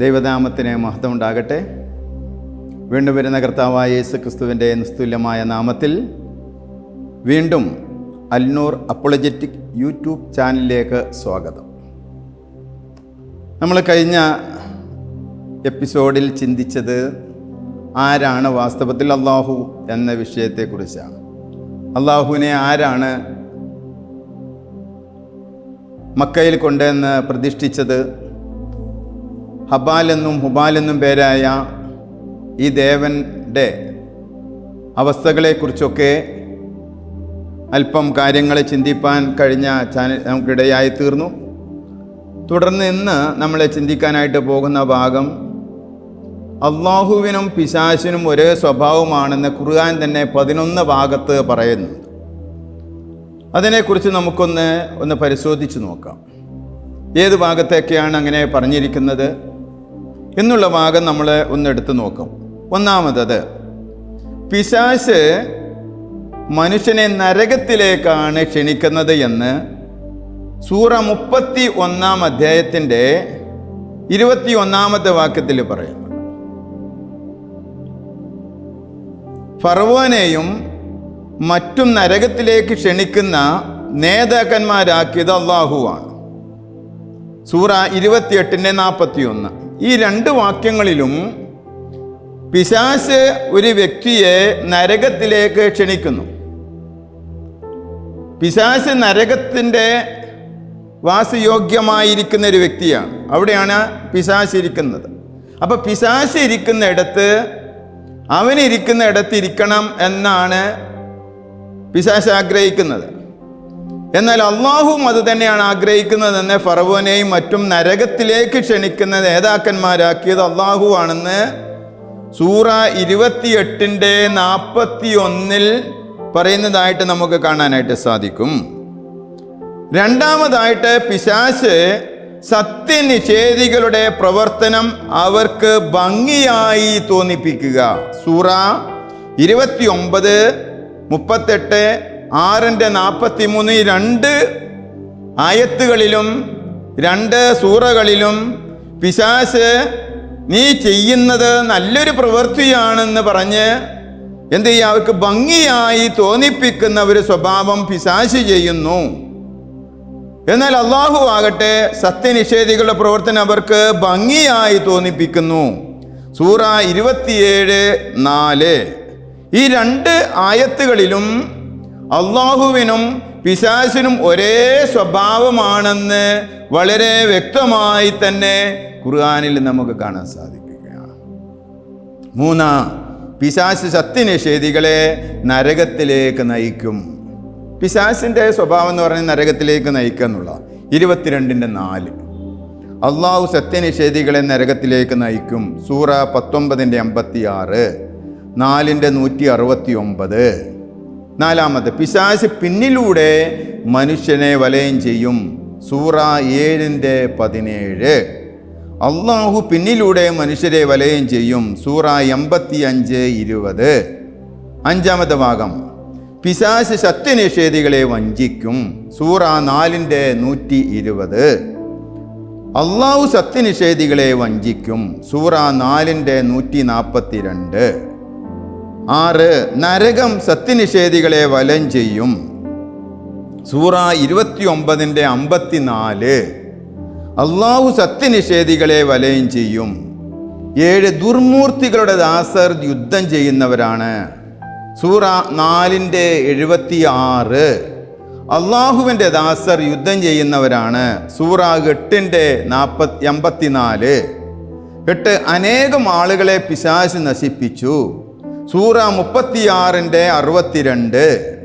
ദൈവനാമത്തിന് മഹത്വം ഉണ്ടാകട്ടെ. വീണ്ടും വരുന്ന കർത്താവായ യേശു ക്രിസ്തുവിന്റെ നിസ്തുല്യമായ നാമത്തിൽ വീണ്ടും അൽനൂർ അപ്പോളജറ്റിക് യൂട്യൂബ് ചാനലിലേക്ക് സ്വാഗതം. നമ്മൾ കഴിഞ്ഞ എപ്പിസോഡിൽ ചിന്തിച്ചത് ആരാണ് വാസ്തവത്തിൽ അള്ളാഹു എന്ന വിഷയത്തെക്കുറിച്ചാണ്. അള്ളാഹുവിനെ ആരാണ് മക്കയിൽ കൊണ്ടുവന്ന് പ്രതിഷ്ഠിച്ചത്? ഹുബാൽ എന്നും പേരായ ഈ ദേവന്റെ അവസ്ഥകളെക്കുറിച്ചൊക്കെ അല്പം കാര്യങ്ങളെ ചിന്തിപ്പാൻ കഴിഞ്ഞ ചാനൽ നമുക്കിടയായി തീർന്നു തുടർന്ന് ഇന്ന് നമ്മളെ ചിന്തിക്കാനായിട്ട് പോകുന്ന ഭാഗം അള്ളാഹുവിനും പിശാശിനും ഒരേ സ്വഭാവമാണെന്ന് ഖുർആൻ തന്നെ പതിനൊന്ന് ഭാഗത്ത് പറയുന്നു. അതിനെക്കുറിച്ച് നമുക്കൊന്ന് ഒന്ന് പരിശോധിച്ച് നോക്കാം. ഏത് ഭാഗത്തേക്കാണ് അങ്ങനെ പറഞ്ഞിരിക്കുന്നത്? എന്നുള്ള ഭാഗം നമ്മൾ ഒന്ന് നോക്കും. ഒന്നാമതത് പിശാശ് മനുഷ്യനെ നരകത്തിലേക്കാണ് ക്ഷണിക്കുന്നത് എന്ന് സൂറ മുപ്പത്തി ഒന്നാം അധ്യായത്തിന്റെ ഇരുപത്തി ഒന്നാമത്തെ വാക്യത്തിൽ പറയുന്നു. ഫറവോനെയും മറ്റും നരകത്തിലേക്ക് ക്ഷണിക്കുന്ന നേതാക്കന്മാരാക്കിയത് അള്ളാഹുവാണ് സൂറ ഇരുപത്തിയെട്ടിന്റെ നാൽപ്പത്തി ഒന്ന് ഈ രണ്ട് വാക്യങ്ങളിലും പിശാസ് ഒരു വ്യക്തിയെ നരകത്തിലേക്ക് ക്ഷണിക്കുന്നു. പിശാസ് നരകത്തിന്റെ വാസയോഗ്യമായിരിക്കുന്ന ഒരു വ്യക്തിയാണ്. അവിടെയാണ് പിശാസ് ഇരിക്കുന്നത്. അപ്പോൾ പിശാസ് ഇരിക്കുന്ന ഇടത്ത് അവനിരിക്കുന്ന ഇടത്ത് ഇരിക്കണം എന്നാണ് പിശാസ് ആഗ്രഹിക്കുന്നത്. എന്നാൽ അള്ളാഹുവും അത് തന്നെയാണ് ആഗ്രഹിക്കുന്നതെന്ന് ഫറവോനെയും മറ്റും നരകത്തിലേക്ക് ക്ഷണിക്കുന്ന നേതാക്കന്മാരാക്കിയത് അള്ളാഹു ആണെന്ന് സൂറ ഇരുപത്തിയെട്ടിന്റെ നാൽപ്പത്തി ഒന്നിൽ പറയുന്നതായിട്ട് നമുക്ക് കാണാനായിട്ട് സാധിക്കും. രണ്ടാമതായിട്ട് പിശാശ് സത്യനിഷേധികളുടെ പ്രവർത്തനം അവർക്ക് ഭംഗിയായി തോന്നിപ്പിക്കുക. സൂറ ഇരുപത്തി ഒമ്പത് മുപ്പത്തെട്ട് ആറിന്റെ നാൽപ്പത്തി മൂന്ന് രണ്ട് ആയത്തുകളിലും രണ്ട് സൂറകളിലും പിശാസ് നീ ചെയ്യുന്നത് നല്ലൊരു പ്രവൃത്തിയാണെന്ന് പറഞ്ഞ് എന്ത് ചെയ്യുക? അവർക്ക് ഭംഗിയായി തോന്നിപ്പിക്കുന്ന ഒരു സ്വഭാവം പിശാശ് ചെയ്യുന്നു. എന്നാൽ അള്ളാഹു ആകട്ടെ സത്യനിഷേധികളുടെ പ്രവർത്തനം അവർക്ക് ഭംഗിയായി തോന്നിപ്പിക്കുന്നു. സൂറ ഇരുപത്തിയേഴ് നാല്. ഈ രണ്ട് ആയത്തുകളിലും അള്ളാഹുവിനും പിശാസിനും ഒരേ സ്വഭാവമാണെന്ന് വളരെ വ്യക്തമായി തന്നെ ഖുർആാനിൽ നമുക്ക് കാണാൻ സാധിക്കുകയാണ്. മൂന്നാം പിശാസ് സത്യനിഷേധികളെ നരകത്തിലേക്ക് നയിക്കും. പിശാസിന്റെ സ്വഭാവം എന്ന് പറഞ്ഞാൽ നരകത്തിലേക്ക് നയിക്കുക എന്നുള്ള ഇരുപത്തിരണ്ടിന്റെ നാല്. അള്ളാഹു സത്യനിഷേധികളെ നരകത്തിലേക്ക് നയിക്കും. സൂറ പത്തൊമ്പതിന്റെ അമ്പത്തി ആറ് നാലിന്റെ നൂറ്റി അറുപത്തി ഒമ്പത് നാലാമത് പിശാശ് പിന്നിലൂടെ മനുഷ്യനെ വലയം ചെയ്യും. സൂറ ഏഴിന്റെ പതിനേഴ്. അള്ളാഹു പിന്നിലൂടെ മനുഷ്യരെ വലയം ചെയ്യും. സൂറ എൺപത്തി അഞ്ച് ഇരുപത്. അഞ്ചാമത്തെ ഭാഗം പിശാശ് സത്യനിഷേധികളെ വഞ്ചിക്കും. സൂറ നാലിന്റെ നൂറ്റി ഇരുപത്. അള്ളാഹു സത്യനിഷേധികളെ വഞ്ചിക്കും. സൂറ നാലിന്റെ നൂറ്റി നാൽപ്പത്തി രണ്ട് ആറ് നരകം സത്യനിഷേധികളെ വലം ചെയ്യും. സൂറ ഇരുപത്തി ഒമ്പതിന്റെ അമ്പത്തിനാല്. അള്ളാഹു സത്യനിഷേധികളെ വലയം ചെയ്യും. ഏഴ് ദുർമൂർത്തികളുടെ ദാസർ യുദ്ധം ചെയ്യുന്നവരാണ്. സൂറ നാലിന്റെ എഴുപത്തി ആറ് അള്ളാഹുവിന്റെ ദാസർ യുദ്ധം ചെയ്യുന്നവരാണ്. സൂറ എട്ടിന്റെ നാൽപ്പത്തി എൺപത്തിനാല്. എട്ട് അനേകം ആളുകളെ പിശാശ് നശിപ്പിച്ചു. സൂറ മുപ്പത്തിയാറിന്റെ അറുപത്തിരണ്ട്.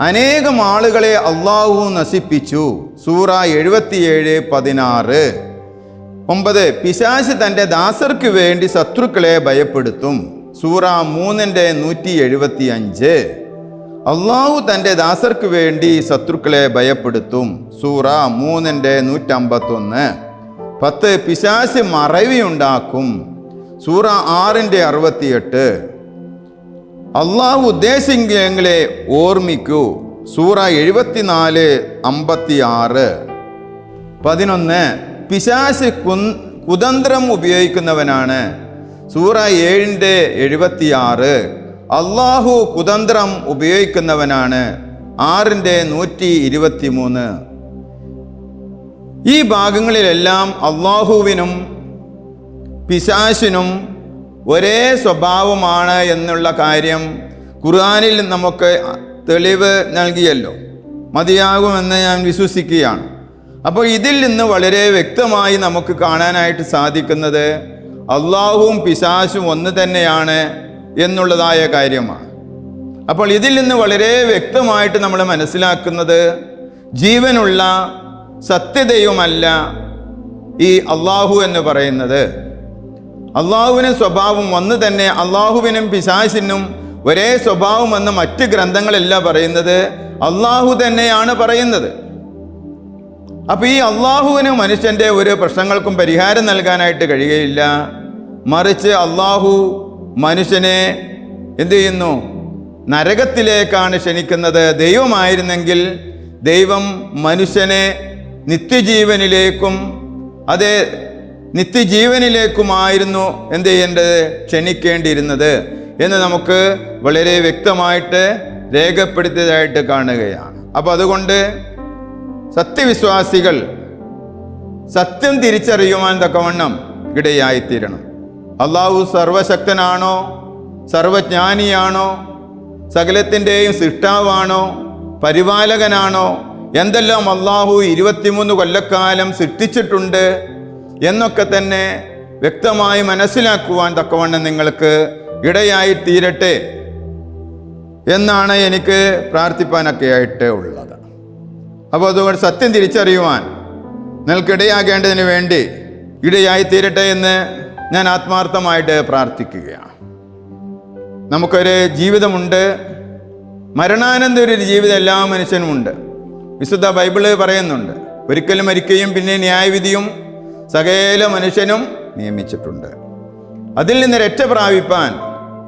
അനേകം ആളുകളെ അള്ളാഹു നശിപ്പിച്ചു. സൂറ എഴുപത്തിയേഴ് പതിനാറ്. ഒമ്പത് പിശാശ് തന്റെ ദാസർക്ക് വേണ്ടി ശത്രുക്കളെ ഭയപ്പെടുത്തും. സൂറ മൂന്നിന്റെ നൂറ്റി എഴുപത്തി അഞ്ച് അള്ളാഹു തന്റെ ദാസർക്ക് വേണ്ടി ശത്രുക്കളെ ഭയപ്പെടുത്തും. സൂറ മൂന്നിന്റെ നൂറ്റമ്പത്തൊന്ന്. പത്ത് പിശാശ് മറവിയുണ്ടാക്കും. സൂറ ആറിന്റെ അറുപത്തിയെട്ട്. അള്ളാഹു ഉദ്ദേശിങ്ങളെ ഓർമ്മിക്കൂ. സൂറ എഴുപത്തിനാല് അമ്പത്തി ആറ് പതിനൊന്ന് പിശാശ് കു കുതന്ത്രം ഉപയോഗിക്കുന്നവനാണ്. സൂറ ഏഴിന്റെ എഴുപത്തിയാറ്. അള്ളാഹു കുതന്ത്രം ഉപയോഗിക്കുന്നവനാണ്. ആറിന്റെ നൂറ്റി ഇരുപത്തി മൂന്ന് ഈ ഭാഗങ്ങളിലെല്ലാം അള്ളാഹുവിനും പിശാശിനും ഒരേ സ്വഭാവമാണ് എന്നുള്ള കാര്യം ഖുർആാനിൽ നമുക്ക് തെളിവ് നൽകിയല്ലോ. മതിയാകുമെന്ന് ഞാൻ വിശ്വസിക്കുകയാണ്. അപ്പോൾ ഇതിൽ നിന്ന് വളരെ വ്യക്തമായി നമുക്ക് കാണാനായിട്ട് സാധിക്കുന്നത് അള്ളാഹുവും പിശാശും ഒന്ന് തന്നെയാണ് എന്നുള്ളതായ കാര്യമാണ്. അപ്പോൾ ഇതിൽ നിന്ന് വളരെ വ്യക്തമായിട്ട് നമ്മൾ മനസ്സിലാക്കുന്നത് ജീവനുള്ള സത്യതയുമല്ല ഈ അള്ളാഹു എന്ന് പറയുന്നത്. അള്ളാഹുവിന് സ്വഭാവം ഒന്ന് തന്നെ അള്ളാഹുവിനും പിശാസിനും ഒരേ സ്വഭാവമെന്ന് മറ്റ് ഗ്രന്ഥങ്ങളല്ല പറയുന്നത് അള്ളാഹു തന്നെയാണ് പറയുന്നത്. അപ്പൊ ഈ അള്ളാഹുവിന് മനുഷ്യന്റെ ഒരു പ്രശ്നങ്ങൾക്കും പരിഹാരം നൽകാനായിട്ട് കഴിയുകയില്ല. മറിച്ച് അള്ളാഹു മനുഷ്യനെ എന്ത് ചെയ്യുന്നു? നരകത്തിലേക്കാണ് ക്ഷണിക്കുന്നത്. ദൈവമായിരുന്നെങ്കിൽ ദൈവം മനുഷ്യനെ നിത്യജീവനിലേക്കും അതേ നിത്യജീവനിലേക്കുമായിരുന്നു എന്ത് ചെയ്യേണ്ടത്? ക്ഷണിക്കേണ്ടിയിരുന്നത് എന്ന് നമുക്ക് വളരെ വ്യക്തമായിട്ട് രേഖപ്പെടുത്തിയതായിട്ട് കാണുകയാണ്. അപ്പോൾ അതുകൊണ്ട് സത്യവിശ്വാസികൾ സത്യം തിരിച്ചറിയുവാൻ തക്കവണ്ണം ഇടയായിത്തീരണം. അള്ളാഹു സർവശക്തനാണോ? സർവജ്ഞാനിയാണോ? സകലത്തിന്റെയും സൃഷ്ടാവാണോ? പരിപാലകനാണോ? എന്തെല്ലാം അള്ളാഹു ഇരുപത്തിമൂന്ന് കൊല്ലക്കാലം സൃഷ്ടിച്ചിട്ടുണ്ട്? എന്നൊക്കെ തന്നെ വ്യക്തമായി മനസ്സിലാക്കുവാൻ തക്കവണ്ണം നിങ്ങൾക്ക് ഇടയായി തീരട്ടെ എന്നാണ് എനിക്ക് പ്രാർത്ഥിപ്പാനൊക്കെ ആയിട്ട് ഉള്ളത്. അപ്പോൾ അതുകൊണ്ട് സത്യം തിരിച്ചറിയുവാൻ നിങ്ങൾക്കിടയാകേണ്ടതിന് വേണ്ടി ഇടയായി തീരട്ടെ എന്ന് ഞാൻ ആത്മാർത്ഥമായിട്ട് പ്രാർത്ഥിക്കുകയാണ്. നമുക്കൊരു ജീവിതമുണ്ട്. മരണാനന്തര ഒരു ജീവിതം എല്ലാ മനുഷ്യനുമുണ്ട്. വിശുദ്ധ ബൈബിൾ പറയുന്നുണ്ട്. ഒരിക്കലും മരിക്കുകയും പിന്നെ ന്യായവിധിയും സകല മനുഷ്യനും നിയമിച്ചിട്ടുണ്ട്. അതിൽ നിന്ന് രക്ഷ പ്രാപിപ്പാൻ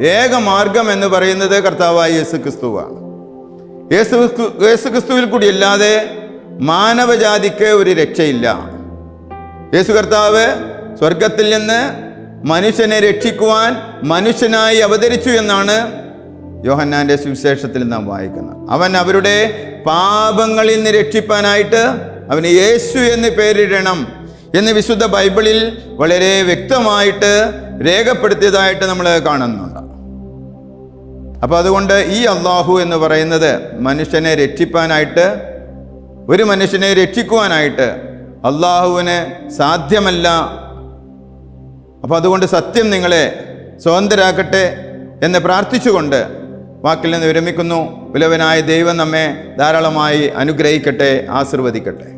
ഏക മാർഗം എന്ന് പറയുന്നത് കർത്താവായ യേസു ക്രിസ്തുവാണ് യേസു യേസു ക്രിസ്തുവിൽ കൂടി അല്ലാതെ മാനവജാതിക്ക് ഒരു രക്ഷയില്ല. യേസു കർത്താവ് സ്വർഗത്തിൽ നിന്ന് മനുഷ്യനെ രക്ഷിക്കുവാൻ മനുഷ്യനായി അവതരിച്ചു എന്നാണ് യോഹന്നാന്റെ സുവിശേഷത്തിൽ നാം വായിക്കുന്നത്. അവൻ അവരുടെ പാപങ്ങളിൽ നിന്ന് രക്ഷിപ്പാനായിട്ട് അവന് യേശു എന്ന് പേരിടണം. എന്ന് വിശുദ്ധ ബൈബിളിൽ വളരെ വ്യക്തമായിട്ട് രേഖപ്പെടുത്തിയതായിട്ട് നമ്മൾ കാണുന്നുണ്ട്. അപ്പോൾ അതുകൊണ്ട് ഈ അള്ളാഹു എന്ന് പറയുന്നത് മനുഷ്യനെ രക്ഷിപ്പാനായിട്ട് ഒരു മനുഷ്യനെ രക്ഷിക്കുവാനായിട്ട് അള്ളാഹുവിന് സാധ്യമല്ല. അപ്പോൾ അതുകൊണ്ട് സത്യം നിങ്ങളെ സ്വതന്ത്രരാക്കട്ടെ എന്ന് പ്രാർത്ഥിച്ചുകൊണ്ട് വാക്കിൽ നിന്ന് വിരമിക്കുന്നു. വിലവനായ ദൈവം നമ്മെ ധാരാളമായി അനുഗ്രഹിക്കട്ടെ ആശീർവദിക്കട്ടെ.